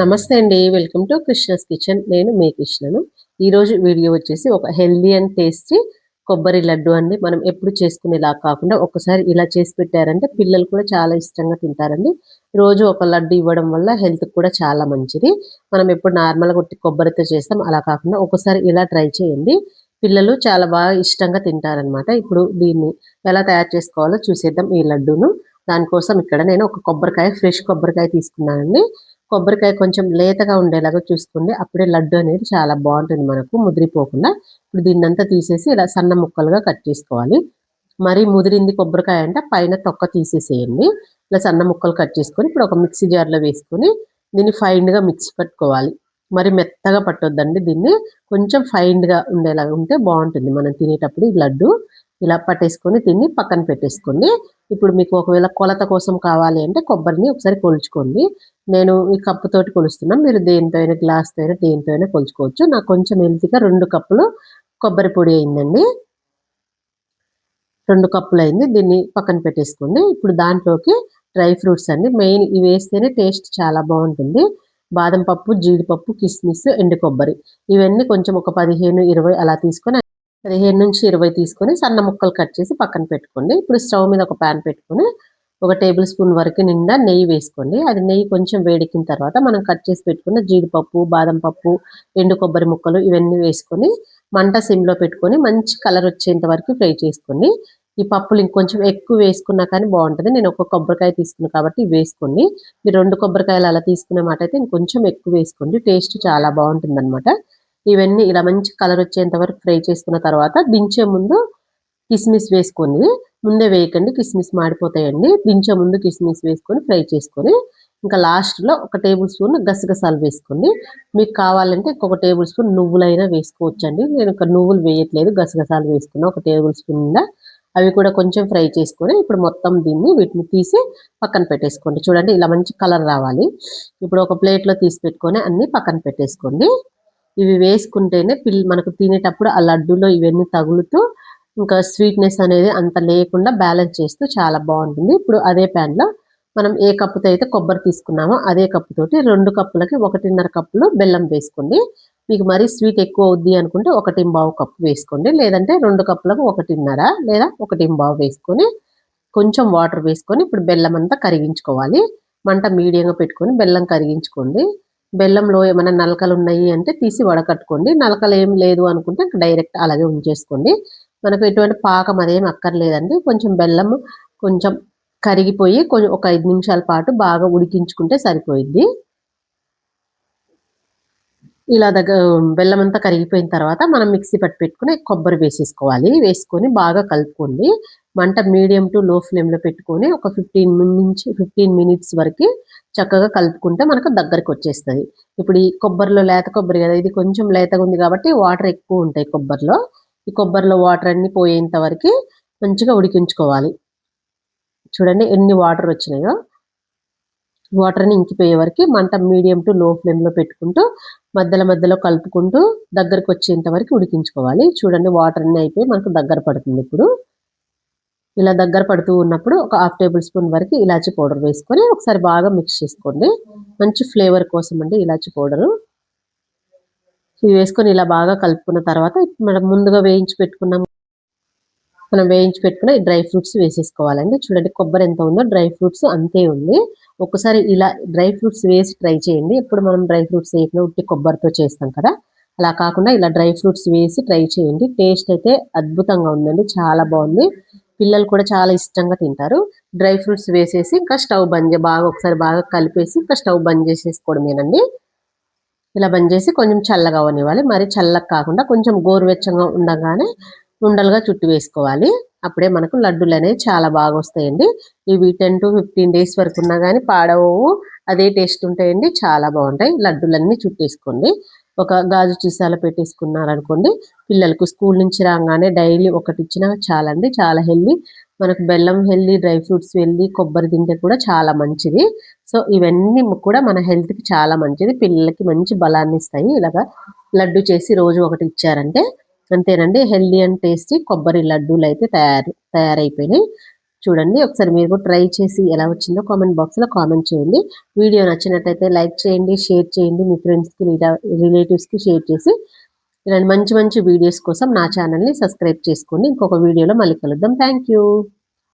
నమస్తే అండి welcome to Krishna's kitchen. నేను మీ కృష్ణను. ఈరోజు వీడియో వచ్చేసి ఒక హెల్దీ అండ్ టేస్టీ కొబ్బరి లడ్డు అండి. మనం ఎప్పుడు చేసుకునేలా కాకుండా ఒకసారి ఇలా చేసి పెట్టారంటే పిల్లలు కూడా చాలా ఇష్టంగా తింటారండి. రోజు ఒక లడ్డు ఇవ్వడం వల్ల హెల్త్ కూడా చాలా మంచిది. మనం ఎప్పుడు నార్మల్గా కొట్టి కొబ్బరితో చేస్తాం అలా కాకుండా ఒకసారి ఇలా ట్రై చేయండి. పిల్లలు చాలా బాగా ఇష్టంగా తింటారనమాట ఇప్పుడు దీన్ని ఎలా తయారు చేసుకోవాలో చూసేద్దాం ఈ లడ్డూను. దానికోసం ఇక్కడ నేను ఒక కొబ్బరికాయ ఫ్రెష్ కొబ్బరికాయ తీసుకున్నానండి. కొబ్బరికాయ కొంచెం లేతగా ఉండేలాగా చూసుకోండి. అప్పుడే లడ్డు అనేది చాలా బాగుంటుంది మనకు ముదిరిపోకుండా. ఇప్పుడు దీన్నంతా తీసేసి ఇలా సన్న ముక్కలుగా కట్ చేసుకోవాలి. మరి ముదిరింది కొబ్బరికాయ అంటే పైన తొక్క తీసేసేయండి. ఇలా సన్న ముక్కలు కట్ చేసుకొని ఇప్పుడు ఒక మిక్సీ జార్లో వేసుకొని దీన్ని ఫైన్గా మిక్సీ పట్టుకోవాలి. మరి మెత్తగా పట్టొద్దండి దీన్ని. కొంచెం ఫైన్గా ఉండేలాగా ఉంటే బాగుంటుంది. మనం తినేటప్పుడు ఈ లడ్డు. ఇలా పట్టేసుకొని తిని పక్కన పెట్టేసుకోండి. ఇప్పుడు మీకు ఒకవేళ కొలత కోసం కావాలి అంటే కొబ్బరిని ఒకసారి కొలుచుకోండి. నేను ఈ కప్పుతోటి కొలుస్తున్నాను. మీరు దేనితో అయినా గ్లాస్తో అయినా దేనితో అయినా కొలుచుకోవచ్చు. నాకు కొంచెం హెల్తీగా రెండు కప్పులు కొబ్బరి పొడి అయిందండి. రెండు కప్పులు అయింది. దీన్ని పక్కన పెట్టేసుకోండి. ఇప్పుడు దాంట్లోకి డ్రై ఫ్రూట్స్ అండి. మెయిన్ ఇవి వేస్తేనే టేస్ట్ చాలా బాగుంటుంది. బాదం పప్పు జీడిపప్పు కిస్మిస్ ఎండు కొబ్బరి. ఇవన్నీ కొంచెం ఒక పదిహేను ఇరవై అలా తీసుకొని పదిహేను నుంచి ఇరవై తీసుకొని సన్న ముక్కలు కట్ చేసి పక్కన పెట్టుకోండి. ఇప్పుడు స్టవ్ మీద ఒక ప్యాన్ పెట్టుకొని ఒక టేబుల్ స్పూన్ వరకు నిండా నెయ్యి వేసుకోండి. అది నెయ్యి కొంచెం వేడికిన తర్వాత మనం కట్ చేసి పెట్టుకున్న జీడిపప్పు బాదం పప్పు ఎండు కొబ్బరి ముక్కలు ఇవన్నీ వేసుకొని మంట సిమ్లో పెట్టుకొని మంచి కలర్ వచ్చేంత వరకు ఫ్రై చేసుకోండి. ఈ పప్పులు ఇంకొంచెం ఎక్కువ వేసుకున్నా కానీ బాగుంటుంది. నేను ఒక కొబ్బరికాయ తీసుకున్నాను కాబట్టి వేసుకోండి. మీరు రెండు కొబ్బరికాయలు అలా తీసుకునే మాట అయితే ఇంకొంచెం ఎక్కువ వేసుకోండి. టేస్ట్ చాలా బాగుంటుంది అనమాట ఇవన్నీ ఇలా మంచి కలర్ వచ్చేంత వరకు ఫ్రై చేసుకున్న తర్వాత దించే ముందు కిస్మిస్ వేసుకొని ముందే వేయకండి కిస్మిస్ మాడిపోతాయండి. దించే ముందు కిస్మిస్ వేసుకొని ఫ్రై చేసుకొని ఇంకా లాస్ట్లో ఒక టేబుల్ స్పూన్ గసగసాలు వేసుకోండి. మీకు కావాలంటే ఇంకొక టేబుల్ స్పూన్ నువ్వులైనా వేసుకోవచ్చండి. నేను ఒక నువ్వులు వేయట్లేదు గసగసాలు వేసుకున్నా ఒక టేబుల్ స్పూన్ అవి కూడా కొంచెం ఫ్రై చేసుకొని ఇప్పుడు మొత్తం దీన్ని వీటిని తీసి పక్కన పెట్టేసుకోండి. చూడండి ఇలా మంచి కలర్ రావాలి. ఇప్పుడు ఒక ప్లేట్లో తీసి పెట్టుకొని అన్ని పక్కన పెట్టేసుకోండి. ఇవి వేసుకుంటేనే పిల్ మనకు తినేటప్పుడు ఆ లడ్డూలో ఇవన్నీ తగులుతూ ఇంకా స్వీట్నెస్ అనేది అంత లేకుండా బ్యాలెన్స్ చేస్తూ చాలా బాగుంటుంది. ఇప్పుడు అదే ప్యాన్లో మనం ఏ కప్పుతో అయితే కొబ్బరి తీసుకున్నామో అదే కప్పుతోటి రెండు కప్పులకి ఒకటిన్నర కప్పులు బెల్లం వేసుకోండి. మీకు మరీ స్వీట్ ఎక్కువ అవుద్ది అనుకుంటే ఒకటి బావు కప్పు వేసుకోండి. లేదంటే రెండు కప్పులకు ఒకటిన్నర లేదా ఒకటి బావు వేసుకొని కొంచెం వాటర్ వేసుకొని ఇప్పుడు బెల్లం అంతా కరిగించుకోవాలి. మంట మీడియంగా పెట్టుకొని బెల్లం కరిగించుకోండి. బెల్లంలో ఏమైనా నలకలు ఉన్నాయి అంటే తీసి వడకట్టుకోండి. నలకలు ఏం లేదు అనుకుంటే డైరెక్ట్ అలాగే ఉంచేసుకోండి. మనకు ఎటువంటి పాకం అదేం అక్కర్లేదండి. కొంచెం బెల్లం కొంచెం కరిగిపోయి కొంచెం ఒక ఐదు నిమిషాల పాటు బాగా ఉడికించుకుంటే సరిపోయింది ఇలా దగ్గర బెల్లం అంతా కరిగిపోయిన తర్వాత మనం మిక్సీ పట్టి పెట్టుకుని కొబ్బరి వేసేసుకోవాలి. వేసుకొని బాగా కలుపుకోండి. మంట మీడియం టు లో ఫ్లేమ్లో పెట్టుకొని ఒక ఫిఫ్టీన్ నుంచి ఫిఫ్టీన్ మినిట్స్ వరకు చక్కగా కలుపుకుంటే మనకు దగ్గరికి వచ్చేస్తుంది. ఇప్పుడు ఈ కొబ్బరిలో లేత కొబ్బరి కదా ఇది కొంచెం లేతగా ఉంది కాబట్టి వాటర్ ఎక్కువ ఉంటాయి కొబ్బరిలో. ఈ కొబ్బరిలో వాటర్ అన్ని పోయేంత వరకు మంచిగా ఉడికించుకోవాలి. చూడండి ఎన్ని వాటర్ వచ్చినాయో. వాటర్ని ఇంకిపోయే వరకు మంట మీడియం టు లో ఫ్లేమ్లో పెట్టుకుంటూ మధ్యలో మధ్యలో కలుపుకుంటూ దగ్గరకు వచ్చేంత వరకు ఉడికించుకోవాలి. చూడండి వాటర్ అన్ని అయిపోయి మనకు దగ్గర పడుతుంది ఇప్పుడు. ఇలా దగ్గర పడుతూ ఉన్నప్పుడు ఒక హాఫ్ టేబుల్ స్పూన్ వరకు ఇలాచి పౌడర్ వేసుకొని ఒకసారి బాగా మిక్స్ చేసుకోండి. మంచి ఫ్లేవర్ కోసం అండి ఇలాచి పౌడరు. ఇవి వేసుకొని ఇలా బాగా కలుపుకున్న తర్వాత మనం ముందుగా వేయించి పెట్టుకున్నాం మనం వేయించి పెట్టుకున్న డ్రై ఫ్రూట్స్ వేసేసుకోవాలండి. చూడండి కొబ్బరి ఎంత ఉందో డ్రై ఫ్రూట్స్ అంతే ఉంది. ఒకసారి ఇలా డ్రై ఫ్రూట్స్ వేసి ట్రై చేయండి. ఇప్పుడు మనం డ్రై ఫ్రూట్స్ వేయకుండా ఉట్టి కొబ్బరితో చేస్తాం కదా. అలా కాకుండా ఇలా డ్రై ఫ్రూట్స్ వేసి ట్రై చేయండి. టేస్ట్ అయితే అద్భుతంగా ఉందండి. చాలా బాగుంది. పిల్లలు కూడా చాలా ఇష్టంగా తింటారు. డ్రై ఫ్రూట్స్ వేసేసి ఇంకా స్టవ్ బంద్ బాగా ఒకసారి బాగా కలిపేసి ఇంకా స్టవ్ బంద్ చేసేసుకోవడమేనండి. ఇలా బంద్ చేసి కొంచెం చల్లగా అవనివ్వాలి. మరి చల్లగా కాకుండా కొంచెం గోరువెచ్చగా ఉండగానే ఉండలుగా చుట్టు వేసుకోవాలి. అప్పుడే మనకు లడ్డూలు అనేవి చాలా బాగా వస్తాయండి. ఇవి టెన్ టు ఫిఫ్టీన్ డేస్ వరకు ఉన్నా కానీ పాడవు అదే టేస్ట్ ఉంటాయండి. చాలా బాగుంటాయి. లడ్డూలన్నీ చుట్టేసుకోండి. ఒక గాజు చీసాలో పెట్టేసుకున్నారనుకోండి పిల్లలకు స్కూల్ నుంచి రాగానే డైలీ ఒకటి ఇచ్చినా చాలండి చాలా హెల్దీ. మనకు బెల్లం హెల్దీ డ్రై ఫ్రూట్స్ హెల్దీ కొబ్బరి తింటే కూడా చాలా మంచిది. సో ఇవన్నీ కూడా మన హెల్త్కి చాలా మంచిది. పిల్లలకి మంచి బలాన్ని ఇస్తాయి. ఇలాగా లడ్డు చేసి రోజు ఒకటి ఇచ్చారంటే అంతేనండి. హెల్దీ అండ్ టేస్టీ కొబ్బరి లడ్డూలు అయితే తయారు తయారైపోయినాయి. చూడండి ఒకసారి మీరు కూడా ట్రై చేసి ఎలా వచ్చిందో కామెంట్ బాక్స్లో కామెంట్ చేయండి. వీడియో నచ్చినట్టయితే లైక్ చేయండి షేర్ చేయండి. మీ ఫ్రెండ్స్కి రిలేటివ్స్కి షేర్ చేసి ఇలాంటి మంచి మంచి వీడియోస్ కోసం నా ఛానల్ని సబ్స్క్రైబ్ చేసుకోండి. ఇంకొక వీడియోలో మళ్ళీ కలుద్దాం. Thank you